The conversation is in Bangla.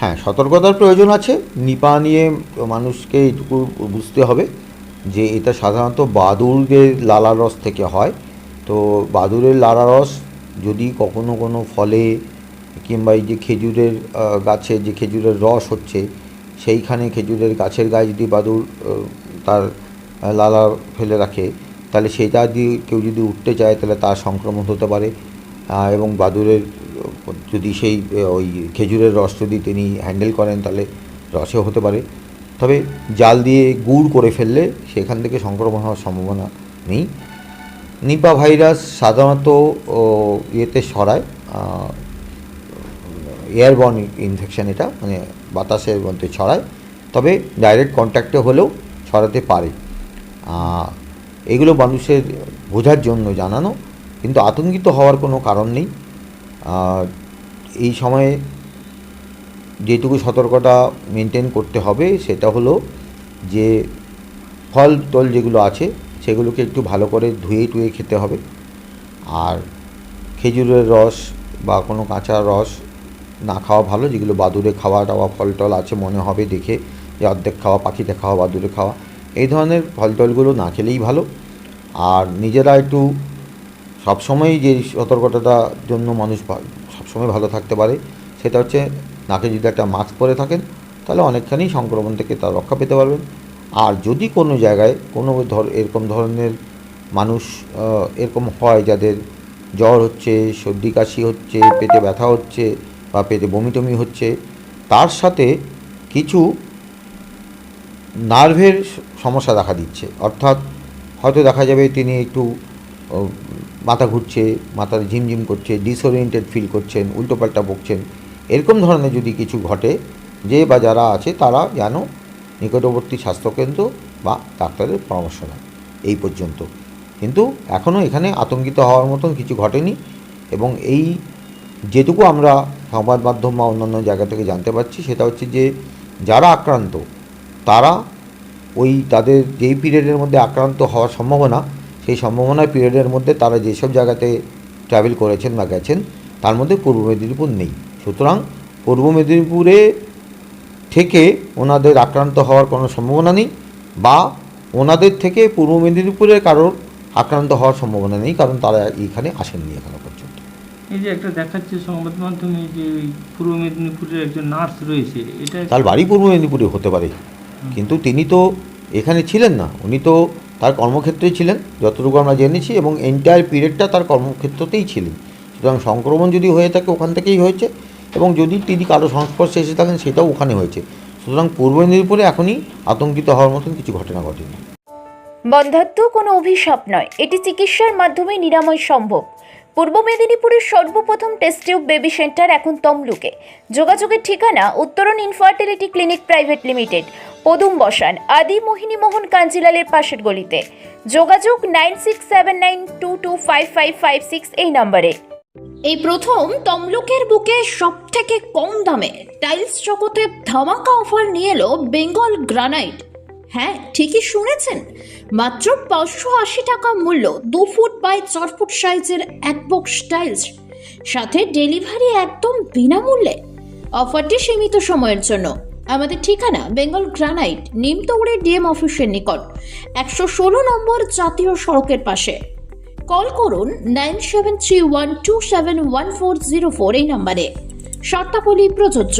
হ্যাঁ সতর্কতার প্রয়োজন আছে। নিপা নিয়ে মানুষকে এইটুকু বুঝতে হবে যে এটা সাধারণত বাদুড়ের লালা রস থেকে হয়। তো বাদুড়ের লালা রস যদি কখনো কোনো ফলে কিংবা এই যে খেজুরের গাছে যে খেজুরের রস হচ্ছে সেইখানে খেজুরের গাছের গায়ে যদি আহ, তার লালা ফেলে রাখে তাহলে সেটা দিয়ে কেউ যদি উঠতে চায় তাহলে তার সংক্রমণ হতে পারে। এবং বাদুড়ের আহ, যদি সেই ওই খেজুরের রস যদি তিনি হ্যান্ডেল করেন তাহলে রসেও হতে পারে। তবে জাল দিয়ে গুড় করে ফেললে সেখান থেকে সংক্রমণ হওয়ার সম্ভাবনা নেই। নিপা ভাইরাস সাধারণত ইয়েতে ছড়ায় এয়ারবর্ন ইনফেকশন এটা মানে বাতাসের মধ্যে ছড়ায়। তবে ডাইরেক্ট কন্ট্যাক্টে হলেও ছড়াতে পারে। এগুলো মানুষের বোঝার জন্য জানানো। কিন্তু আতঙ্কিত হওয়ার কোনো কারণ নেই। এই সময়ে যেটুকু সতর্কতা মেনটেন করতে হবে সেটা হলো যে ফল টল যেগুলো আছে সেগুলোকে একটু ভালো করে ধুয়ে টুয়ে খেতে হবে। আর খেজুরের রস বা কোনো কাঁচা রস না খাওয়া ভালো, যেগুলো বাদুড়ে খাওয়া টাওয়া ফল টল আছে মনে হবে দেখে যে অর্ধেক খাওয়া পাখিতে খাওয়া, বাদুড়ে খাওয়া, এই ধরনের ফল টলগুলো না খেলেই ভালো। আর নিজেরা একটু সবসময় যে সতর্কতাটার জন্য মানুষ সবসময় ভালো থাকতে পারে, সেটা হচ্ছে নাকে যদি একটা মাস্ক পরে থাকেন, তাহলে অনেকখানি সংক্রমণ থেকে তার রক্ষা পেতে পারবেন। আর যদি কোনো জায়গায় কোনো ধর এরকম ধরনের মানুষ এরকম হয় যাদের জ্বর হচ্ছে, সর্দি কাশি হচ্ছে, পেটে ব্যথা হচ্ছে বা পেটে বমি টমি হচ্ছে, তার সাথে কিছু নার্ভের সমস্যা দেখা দিচ্ছে। অর্থাৎ হয়তো দেখা যাবে তিনি একটু মাথা ঘুরছে মাথার ঝিমঝিম করছে ডিসওরিয়েন্টেড ফিল করছেন, উল্টোপাল্টা বকছেন, এরকম ধরনের যদি কিছু ঘটে, যে বা যারা আছে তারা যেন নিকটবর্তী স্বাস্থ্যকেন্দ্র বা ডাক্তারের পরামর্শ নেয়। এই পর্যন্ত। কিন্তু এখনও এখানে আতঙ্কিত হওয়ার মতন কিছু ঘটেনি এবং এই যেটুকু আমরা সংবাদ মাধ্যম বা অন্যান্য জায়গা থেকে জানতে পারছি, সেটা হচ্ছে যে যারা আক্রান্ত, তারা ওই তাদের যেই পিরিয়ডের মধ্যে আক্রান্ত হওয়ার সম্ভাবনা সেই সম্ভাবনার পিরিয়ডের মধ্যে তারা যেসব জায়গাতে ট্রাভেল করেছেন বা গেছেন তার মধ্যে পূর্ব মেদিনীপুর নেই। সুতরাং পূর্ব মেদিনীপুরে থেকে ওনাদের আক্রান্ত হওয়ার কোনো সম্ভাবনা নেই বা ওনাদের থেকে পূর্ব মেদিনীপুরের কারোর আক্রান্ত হওয়ার সম্ভাবনা নেই কারণ তারা এইখানে আসেননি এখনও পর্যন্ত। এই যে একটা দেখাচ্ছে সংবাদ মাধ্যমে যে পূর্ব মেদিনীপুরের একজন নার্স রয়েছে এটা তার বাড়ি পূর্ব মেদিনীপুরে হতে পারে। কিন্তু তিনি তো এখানে ছিলেন না। উনি তো তার কর্মক্ষেত্রেই ছিলেন, যতটুকু আমরা জেনেছি, এবং এন্টায়ার পিরিয়ডটা তার কর্মক্ষেত্রতেই ছিলেন। সুতরাং সংক্রমণ যদি হয়ে থাকে, ওখান থেকেই হয়েছে, এবং যদি তিনি কারও সংস্পর্শে এসে থাকেন, সেটাও ওখানে হয়েছে। সুতরাং পূর্ব মেদিনীপুরে এখনই আতঙ্কিত হওয়ার মতন কিছু ঘটনা ঘটেনি। বন্ধাত্ম কোনো অভিশাপ নয়। এটি চিকিৎসার মাধ্যমে নিরাময় সম্ভব। পূর্ব মেদিনীপুরের সর্বপ্রথম টেস্ট টিউব বেবি সেন্টার এখন তমলুকে। যোগাযোগের ঠিকানা উত্তরণ ইনফার্টিলিটি ক্লিনিক প্রাইভেট লিমিটেড পদুম বসান আদি মোহিনী মোহন কাঞ্জিলালের পাশের গলিতে। যোগাযোগ nine six seven nine two two five five five six এই নম্বরে। এই প্রথম তমলুকের বুকে সব থেকে কম দামে টাইলস জগতে ধামাকা অফার নিয়ে এলো বেঙ্গল গ্রানাইট হ্যাঁ ঠিকই শুনেছেন। মাত্র পাঁচশো আশি টাকা মূল্য, দু ফুট বাই চার ফুট সাইজের এক বক্স টাইলস। সাথে ডেলিভারি একদম বিনামূল্যে। অফারটি সীমিত সময়ের জন্য। আমাদের ঠিকানা, বেঙ্গল গ্রানাইট নিমতৌড়ে ডিএম অফিসের নিকট, একশো ষোলো নম্বর জাতীয় সড়কের পাশে। কল করুন nine seven three one two seven one four zero four এই নম্বরে। শর্তাবলী প্রযোজ্য।